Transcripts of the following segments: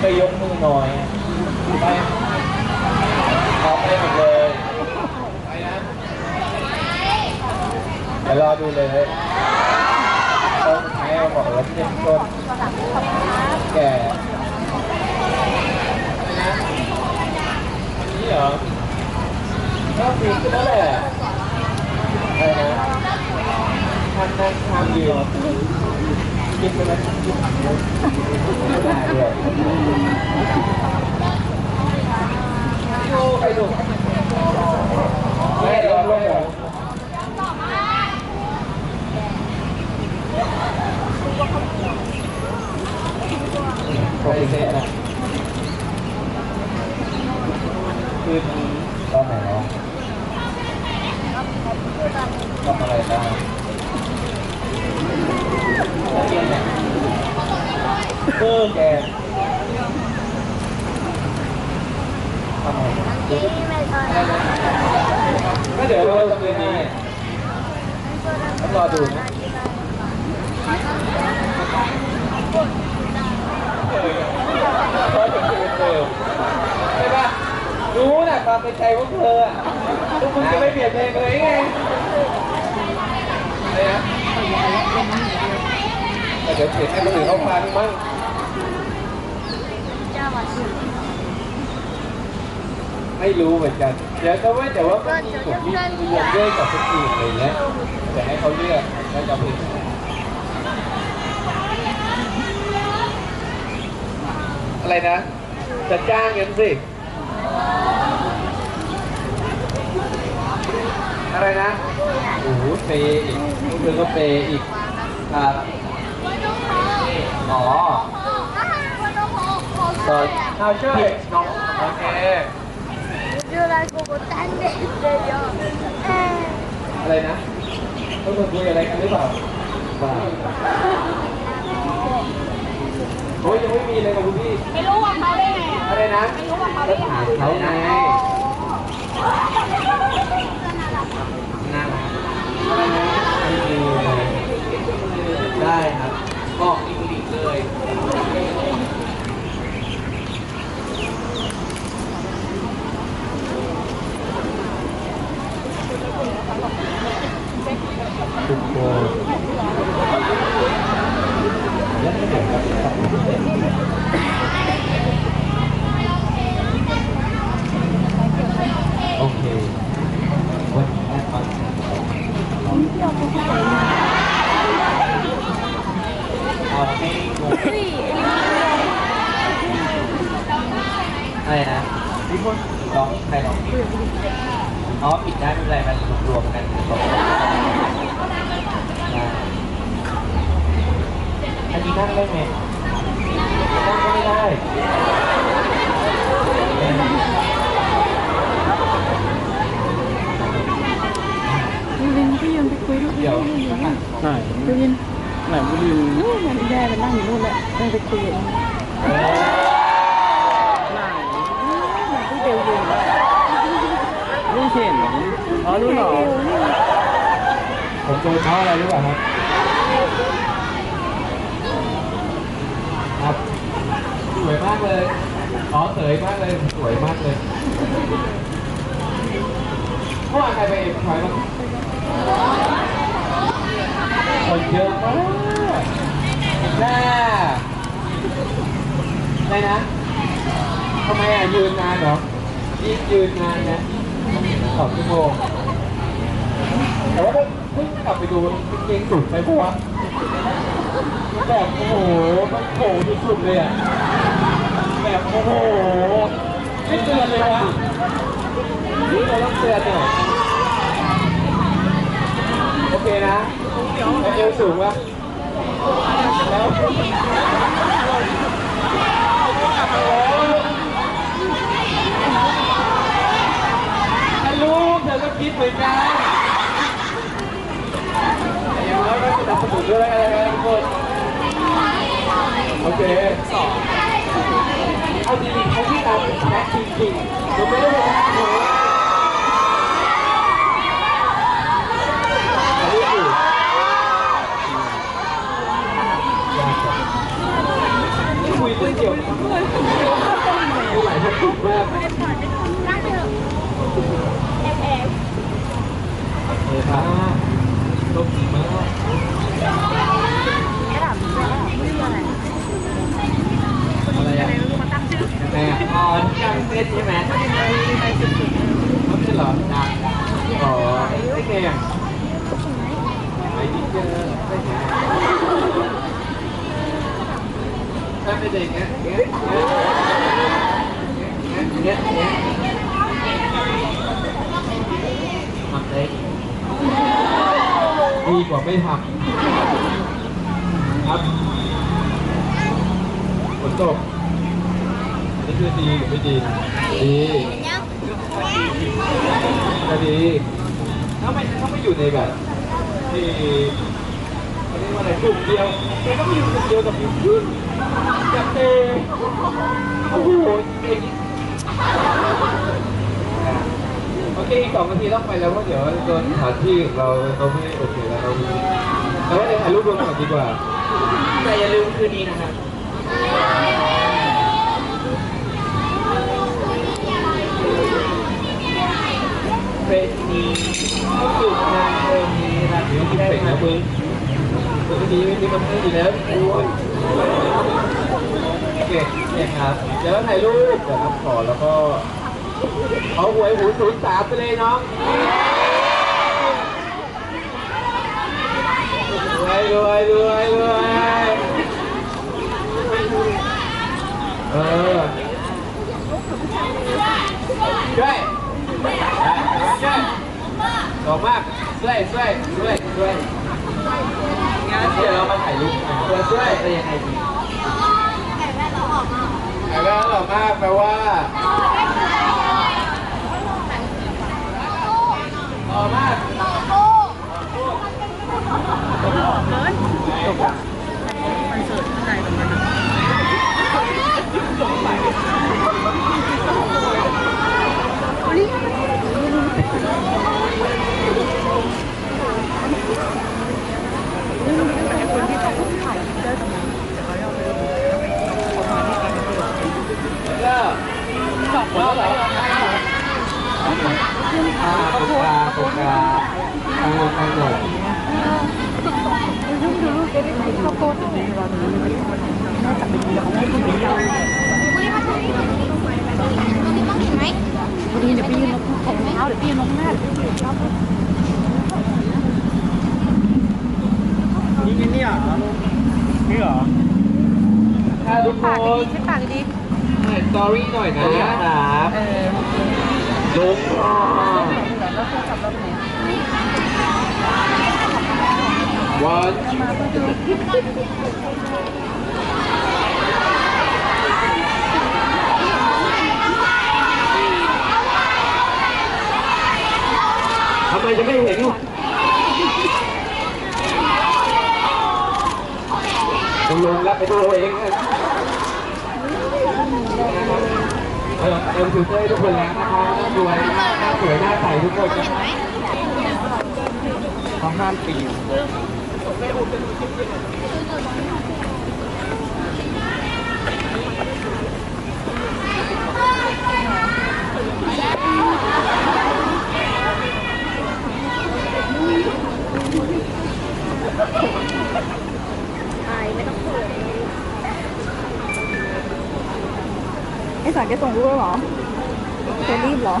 ไปยกมือหน่อย ไปขอไปหมดเลย ไปนะเดี๋ยวรอดูเลยต้นไม้เอาบอกว่าเข้มข้นแก่นะนี่เหรอก็ปีนขึ้นแล้วแหละอะไรนะทำนั่งทำยืนกินไปแล้วกินไม่ได้ เลยดูไปดูไม่ร้อนไม่ร้อนโอเคนะคือตอนไหนเนาะทำอะไรได้เอแกทำไมก็เดี๋ยวเราจะคืนนี้ต้องรอดูนะรอจะคืนเดิมใช่ปะรู้นะความเป็นใจของเธออะทุกคนจะไม่เปลี่ยนเพลงเลยไงเดี๋ยวเปลี่ยนให้คนอื่นเขาฟังมั้ง ไม่รู้เหมือนกันเดี๋ยวก็ว่าแต่ว่าก็มีผมมีมีเลือกด้วกับคนอื่นอะไรเงี้ยแต่ให้เขาเลือกแล้วจะเป็นอะไรนะ จะจ้างกันสิ อะไรนะ โอ้โหเปย์อีกกเธอก็เปย์อีกครับอ๋อ ตอนเอาช่วยน้องโอเคอะไรนะต้องมาคุยอะไรกันหรือเปล่าเปล่าโอ้ยยังไม่มีเลยกับคุณพี่ไม่รู้ว่าเขาได้ไงอะไรนะไม่รู้ว่าเขาได้ไงเขาไงน่ารักได้ครับบอกอีกลีกเลยทุกคนแล้วไม่เดี๋ยวเราจะทำให้เสร็จ โอเค วันนี้นะครับเอาให้งงอะไรนะพี่พลร้องใครร้องอ๋อปิดได้ไม่เป็นไรมันรวมๆกันสองได้อันนี้นั่ง ได้ไหมนั่งก็ไม่ได้วินพี่ยืนไปคุยด้วยเดี๋ยวไหนพี่วินไหนบุรีนู่นมันแย่ไปนั่งอยู่นู่นแหละไปไปคุยกับมันไหนพี่เบลยืนไม่เห็นอ๋อรู้เหรอผมโดนเขาอะไรหรือเปล่าครับ สวยมากเลย อ๋อเสยมากเลย สวยมากเลยเมื่อวานใครไปเอ็มพอยบ้างคนเยอะมากแน่ไหนนะทำไมอะยืนนานเหรอยิ่งยืนนานนะสองชั่วโมงแต่ว่าเพิ่งกลับไปดูเก่งสุดไปปะวะแบบโอ้โหมันโผล่สุดเลยอะ แบบโอ้โหไม่เตือนเลยวะนี่เราต้องเตือนหน่อยโอเคนะเอวสูงวะแล้วถ้ารู้เธอก็คิดเหมือนกันอย่างน้อยก็สนับสนุนด้วยอะไรกันทุกคนโอเคสอง เอาจริงๆเขาที่ตามเป็นแท็กจริงๆผมไม่ได้เป็นแท็กเลยอันนี้อยู่นี่คุยเรื่องเกี่ยวกับหลายคนถูกมากเออครับโชคดีมากอะไรอะ แม่อ๋อที่กางเต้นใช่ไหมเขาเป็นเหรอดัง คือดีหรือไม่ดี ดีก็ดีถ้าไม่ถ้าไม่อยู่ในแบบที่เขาเรียกว่าอะไรกลุ่มเดียวแกก็ไม่อยู่กลุ่มเดียวกับพิมพ์จับเตะโอ้โหเก่งโอเคอีกสองนาทีต้องไปแล้วเพราะเดี๋ยวโดนสถานที่เราเราไม่โอเคแล้วเราแต่ว่าเลยถ่ายรูปรวมก่อนดีกว่าแต่อย่าลืมคืนนี้นะครับ ปกติไม่มีมันเพิ่มอยู่แล้วโอ้ยโอเคเนี่ยครับเดี๋ยวถ่ายรูปเดี๋ยวรับขอแล้วก็เอาหวยหูศูนย์สามไปเลยน้องรวยรวยรวยรวยเออช่วย ช่วยขอบมากช่วยช่วยช่วยช่วยงั้นเดี๋ยวเรามาถ่ายรูปกันช่วยช่วยจะยังไงดีถ่ายแว่นหล่อมากถ่ายแว่นหล่อมากแปลว่าหล่อมาก แล้วก็จบแล้วเหรออ่าปากกาปากกาทางลงทางหนกวันนี้เดี๋ยวไปยืนรถของเท้าเดี๋ยวไปยืนรถหน้าเดี๋ยวไปยืนรถนี่นี่นี่เหรอ นี่เหรอถ้าทุกคนใช้ปากดีถ่ายสตอรี่หน่อยนะครับเออลุกอะแล้วคุณขับรถไหนวันมาเพื่อดูทำไมจะไม่เห็น คุณลุงรับไปดูเอาเองนะเออเติมฟิลเตอร์ให้ทุกคนแล้วนะคะรวยหน้าสวยหน้าใสทุกคนนะคะเขาห้ามปีน ไอ้สารแกส่ง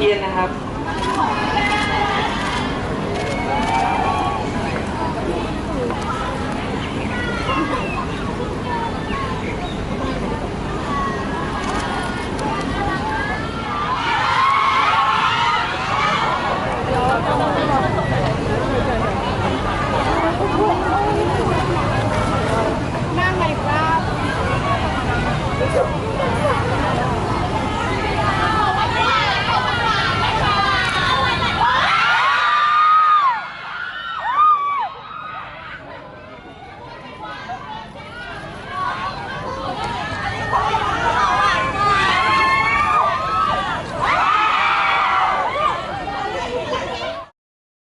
เย็นนะครับ